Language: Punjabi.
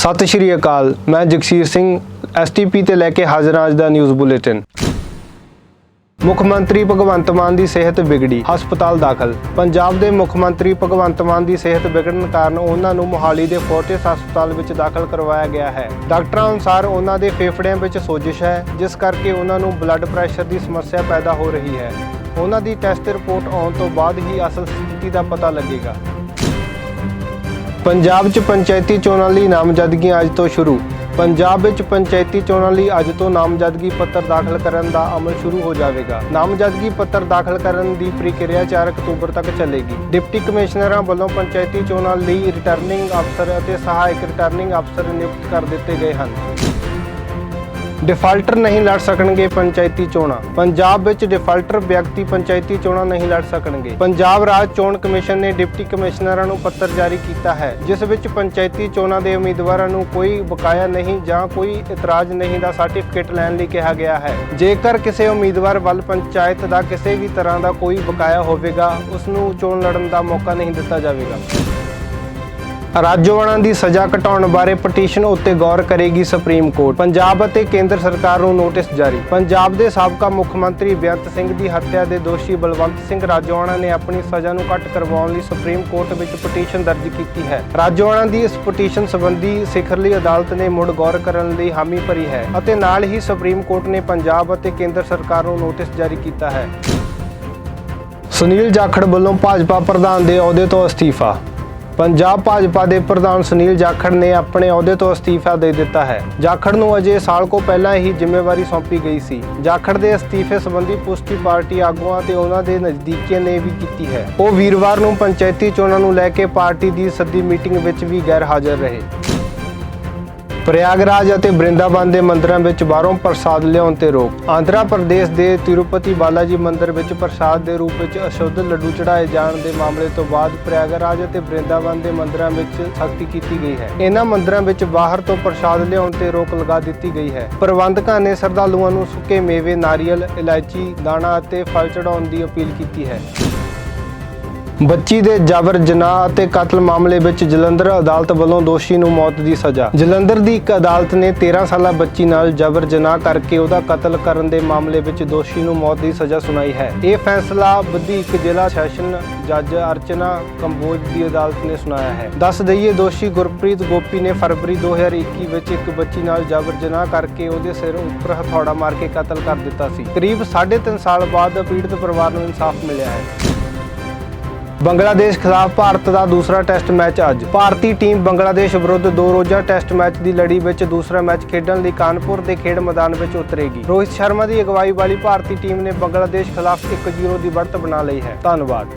ਸਤਿ ਸ਼੍ਰੀ ਅਕਾਲ, ਮੈਂ ਜਗਸੀਰ ਸਿੰਘ ਐਸਟੀਪੀ ਤੇ ਲੈ ਕੇ ਹਾਜ਼ਰ ਹਾਂ ਅੱਜ ਦਾ ਨਿਊਜ਼ ਬੁਲੇਟਿਨ। ਮੁੱਖ ਮੰਤਰੀ ਭਗਵੰਤ ਮਾਨ ਦੀ ਸਿਹਤ ਵਿਗੜੀ, ਹਸਪਤਾਲ ਦਾਖਲ। ਪੰਜਾਬ ਦੇ ਮੁੱਖ ਮੰਤਰੀ ਭਗਵੰਤ ਮਾਨ ਦੀ ਸਿਹਤ ਵਿਗੜਨ ਕਾਰਨ ਉਹਨਾਂ ਨੂੰ ਮੋਹਾਲੀ ਦੇ ਫੋਰਟਿਸ ਹਸਪਤਾਲ ਵਿੱਚ ਦਾਖਲ ਕਰਵਾਇਆ ਗਿਆ ਹੈ। ਡਾਕਟਰਾਂ ਅਨੁਸਾਰ ਉਹਨਾਂ ਦੇ ਫੇਫੜਿਆਂ ਵਿੱਚ ਸੋਜਿਸ਼ ਹੈ, ਜਿਸ ਕਰਕੇ ਉਹਨਾਂ ਨੂੰ ਬਲੱਡ ਪ੍ਰੈਸ਼ਰ ਦੀ ਸਮੱਸਿਆ ਪੈਦਾ ਹੋ ਰਹੀ ਹੈ। ਉਹਨਾਂ ਦੀ ਟੈਸਟ ਰਿਪੋਰਟ ਆਉਣ ਤੋਂ ਬਾਅਦ ਹੀ ਅਸਲ ਸਥਿਤੀ ਦਾ ਪਤਾ ਲੱਗੇਗਾ। ਪੰਜਾਬ 'ਚ ਪੰਚਾਇਤੀ ਚੋਣਾਂ ਲਈ ਨਾਮਜ਼ਦਗੀਆਂ ਅੱਜ ਤੋਂ ਸ਼ੁਰੂ। ਪੰਜਾਬ ਵਿੱਚ ਪੰਚਾਇਤੀ ਚੋਣਾਂ ਲਈ ਅੱਜ ਤੋਂ ਨਾਮਜ਼ਦਗੀ ਪੱਤਰ ਦਾਖਲ ਕਰਨ ਦਾ ਅਮਲ ਸ਼ੁਰੂ ਹੋ ਜਾਵੇਗਾ। ਨਾਮਜ਼ਦਗੀ ਪੱਤਰ ਦਾਖਲ ਕਰਨ ਦੀ ਪ੍ਰਕਿਰਿਆ 4 ਅਕਤੂਬਰ ਤੱਕ ਚੱਲੇਗੀ। ਡਿਪਟੀ ਕਮਿਸ਼ਨਰਾਂ ਵੱਲੋਂ ਪੰਚਾਇਤੀ ਚੋਣਾਂ ਲਈ ਰਿਟਰਨਿੰਗ ਅਫਸਰ ਅਤੇ ਸਹਾਇਕ ਰਿਟਰਨਿੰਗ ਅਫਸਰ ਨਿਯੁਕਤ ਕਰ ਦਿੱਤੇ ਗਏ ਹਨ। ਡਿਫਾਲਟਰ ਨਹੀਂ ਲੜ ਸਕਣਗੇ ਪੰਚਾਇਤੀ ਚੋਣਾਂ। ਪੰਜਾਬ ਵਿੱਚ ਡਿਫਾਲਟਰ ਵਿਅਕਤੀ ਪੰਚਾਇਤੀ ਚੋਣਾਂ ਨਹੀਂ ਲੜ ਸਕਣਗੇ। ਪੰਜਾਬ ਰਾਜ ਚੋਣ ਕਮਿਸ਼ਨ ਨੇ ਡਿਪਟੀ ਕਮਿਸ਼ਨਰਾਂ ਨੂੰ ਪੱਤਰ ਜਾਰੀ ਕੀਤਾ ਹੈ, ਜਿਸ ਵਿੱਚ ਪੰਚਾਇਤੀ ਚੋਣਾਂ ਦੇ ਉਮੀਦਵਾਰਾਂ ਨੂੰ ਕੋਈ ਬਕਾਇਆ ਨਹੀਂ ਜਾਂ ਕੋਈ ਇਤਰਾਜ਼ ਨਹੀਂ ਦਾ ਸਰਟੀਫਿਕੇਟ ਲੈਣ ਲਈ ਕਿਹਾ ਗਿਆ ਹੈ। ਜੇਕਰ ਕਿਸੇ ਉਮੀਦਵਾਰ ਵੱਲ ਪੰਚਾਇਤ ਦਾ ਕਿਸੇ ਵੀ ਤਰ੍ਹਾਂ ਦਾ ਕੋਈ ਬਕਾਇਆ ਹੋਵੇਗਾ, ਉਸ ਨੂੰ ਚੋਣ ਲੜਨ ਦਾ ਮੌਕਾ ਨਹੀਂ ਦਿੱਤਾ ਜਾਵੇਗਾ। ਰਾਜੋਆਣਾ ਦੀ ਸਜ਼ਾ ਘਟਾਉਣ ਬਾਰੇ ਪਟੀਸ਼ਨ ਉੱਤੇ ਗੌਰ ਕਰੇਗੀ ਸੁਪਰੀਮ ਕੋਰਟ। ਪੰਜਾਬ ਅਤੇ ਕੇਂਦਰ ਸਰਕਾਰ ਨੂੰ ਨੋਟਿਸ ਜਾਰੀ। ਪੰਜਾਬ ਦੇ ਸਾਬਕਾ ਮੁੱਖ ਮੰਤਰੀ ਬੇਅੰਤ ਸਿੰਘ ਦੀ ਹੱਤਿਆ ਦੇ ਦੋਸ਼ੀ ਬਲਵੰਤ ਸਿੰਘ ਰਾਜੋਆਣਾ ਨੇ ਆਪਣੀ ਸਜ਼ਾ ਨੂੰ ਘੱਟ ਕਰਵਾਉਣ ਲਈ ਸੁਪਰੀਮ ਕੋਰਟ ਵਿੱਚ ਪਟੀਸ਼ਨ ਦਰਜ ਕੀਤੀ ਹੈ। ਰਾਜੋਆਣਾ ਦੀ ਇਸ ਪਟੀਸ਼ਨ ਸੰਬੰਧੀ ਸਿਖਰਲੀ ਅਦਾਲਤ ਨੇ ਮੁੜ ਗੌਰ ਕਰਨ ਲਈ ਹਾਮੀ ਭਰੀ ਹੈ ਅਤੇ ਨਾਲ ਹੀ ਸੁਪਰੀਮ ਕੋਰਟ ਨੇ ਪੰਜਾਬ ਅਤੇ ਕੇਂਦਰ ਸਰਕਾਰ ਨੂੰ ਨੋਟਿਸ ਜਾਰੀ ਕੀਤਾ ਹੈ। ਸੁਨੀਲ ਜਾਖੜ ਵੱਲੋਂ ਭਾਜਪਾ ਪ੍ਰਧਾਨ ਦੇ ਅਹੁਦੇ ਤੋਂ ਅਸਤੀਫਾ ਪੰਜਾਬ ਭਾਜਪਾ ਦੇ ਪ੍ਰਧਾਨ ਸੁਨੀਲ ਜਾਖੜ ਨੇ ਆਪਣੇ ਅਹੁਦੇ ਤੋਂ ਅਸਤੀਫਾ ਦੇ ਦਿੱਤਾ ਹੈ। ਜਾਖੜ ਨੂੰ ਅਜੇ ਸਾਲ ਕੋ ਪਹਿਲਾਂ ਹੀ ਜ਼ਿੰਮੇਵਾਰੀ ਸੌਂਪੀ ਗਈ ਸੀ। ਜਾਖੜ ਦੇ ਅਸਤੀਫੇ ਸੰਬੰਧੀ ਪੁਸ਼ਟੀ ਪਾਰਟੀ ਆਗੂਆਂ ਤੇ ਉਹਨਾਂ ਦੇ ਨਜ਼ਦੀਕੀਆਂ ਨੇ ਵੀ ਕੀਤੀ ਹੈ। ਉਹ ਵੀਰਵਾਰ ਨੂੰ ਪੰਚਾਇਤੀ ਚੋਣਾਂ ਨੂੰ ਲੈ ਕੇ ਪਾਰਟੀ ਦੀ ਸੱਦੀ ਮੀਟਿੰਗ ਵਿੱਚ ਵੀ ਗੈਰ ਹਾਜ਼ਰ ਰਹੇ। ਪ੍ਰਯਾਗਰਾਜ ਅਤੇ ਬ੍ਰਿੰਦਾਵਨ ਦੇ ਮੰਦਰਾਂ ਵਿੱਚ ਬਾਹਰੋਂ ਪ੍ਰਸਾਦ ਲਿਆਉਣ ਤੇ ਰੋਕ। ਆਂਧਰਾ ਪ੍ਰਦੇਸ਼ ਦੇ ਤਿਰੂਪਤੀ ਬਾਲਾਜੀ ਮੰਦਿਰ ਵਿੱਚ ਪ੍ਰਸਾਦ ਦੇ ਰੂਪ ਵਿੱਚ ਅਸ਼ੁੱਧ ਲੱਡੂ ਚੜਾਏ ਜਾਣ ਦੇ ਮਾਮਲੇ ਤੋਂ ਬਾਅਦ ਪ੍ਰਯਾਗਰਾਜ ਅਤੇ ਬ੍ਰਿੰਦਾਵਨ ਦੇ ਮੰਦਰਾਂ ਵਿੱਚ ਸਖਤੀ ਕੀਤੀ ਗਈ ਹੈ। ਇਹਨਾਂ ਮੰਦਰਾਂ ਵਿੱਚ ਬਾਹਰ ਤੋਂ ਪ੍ਰਸਾਦ ਲਿਆਉਣ ਤੇ ਰੋਕ ਲਗਾ ਦਿੱਤੀ ਗਈ ਹੈ। ਪ੍ਰਬੰਧਕਾਂ ਨੇ ਸ਼ਰਧਾਲੂਆਂ ਨੂੰ ਸੁੱਕੇ ਮੇਵੇ, ਨਾਰੀਅਲ, ਇਲਾਇਚੀ, ਦਾਣਾ ਅਤੇ ਫਲ ਚੜਾਉਣ ਦੀ ਅਪੀਲ ਕੀਤੀ ਹੈ। ਬੱਚੀ ਦੇ ਜਬਰ ਜਨਾਹ ਅਤੇ ਕਤਲ ਮਾਮਲੇ ਵਿੱਚ ਜਲੰਧਰ ਅਦਾਲਤ ਵੱਲੋਂ ਦੋਸ਼ੀ ਨੂੰ ਮੌਤ ਦੀ ਸਜ਼ਾ। ਜਲੰਧਰ ਦੀ ਇੱਕ ਅਦਾਲਤ ਨੇ 13 ਸਾਲਾ ਬੱਚੀ ਨਾਲ ਜਬਰ ਜਨਾਹ ਕਰਕੇ ਉਹਦਾ ਕਤਲ ਕਰਨ ਦੇ ਮਾਮਲੇ ਵਿੱਚ ਦੋਸ਼ੀ ਨੂੰ ਮੌਤ ਦੀ ਸਜ਼ਾ ਸੁਣਾਈ ਹੈ। ਇਹ ਫੈਸਲਾ ਵਧੀਕ ਜ਼ਿਲ੍ਹਾ ਸੈਸ਼ਨ ਜੱਜ ਅਰਚਨਾ ਕੰਬੋਜ ਦੀ ਅਦਾਲਤ ਨੇ ਸੁਣਾਇਆ ਹੈ। ਦੱਸ ਦਈਏ, ਦੋਸ਼ੀ ਗੁਰਪ੍ਰੀਤ ਗੋਪੀ ਨੇ ਫਰਵਰੀ 2021 ਵਿੱਚ ਇੱਕ ਬੱਚੀ ਨਾਲ ਜਬਰ ਜਨਾਹ ਕਰਕੇ ਉਹਦੇ ਸਿਰ ਉੱਪਰ ਹਥੌੜਾ ਮਾਰ ਕੇ ਕਤਲ ਕਰ ਦਿੱਤਾ ਸੀ। ਕਰੀਬ 3.5 ਸਾਲ ਬਾਅਦ ਪੀੜਤ ਪਰਿਵਾਰ ਨੂੰ ਇਨਸਾਫ ਮਿਲਿਆ ਹੈ। ਬੰਗਲਾਦੇਸ਼ ਖਿਲਾਫ ਭਾਰਤ ਦਾ ਦੂਸਰਾ ਟੈਸਟ ਮੈਚ ਅੱਜ ਭਾਰਤੀ ਟੀਮ ਬੰਗਲਾਦੇਸ਼ ਵਿਰੁੱਧ ਦੋ ਰੋਜ਼ਾ ਟੈਸਟ ਮੈਚ ਦੀ ਲੜੀ ਵਿੱਚ ਦੂਸਰਾ ਮੈਚ ਖੇਡਣ ਲਈ ਕਾਨਪੁਰ ਦੇ ਖੇਡ ਮੈਦਾਨ ਵਿੱਚ ਉਤਰੇਗੀ ਰੋਹਿਤ ਸ਼ਰਮਾ ਦੀ ਅਗਵਾਈ ਵਾਲੀ ਭਾਰਤੀ ਟੀਮ ਨੇ ਬੰਗਲਾਦੇਸ਼ ਖਿਲਾਫ 1-0 ਦੀ बढ़त ਬਣਾ ਲਈ ਹੈ ਧੰਨਵਾਦ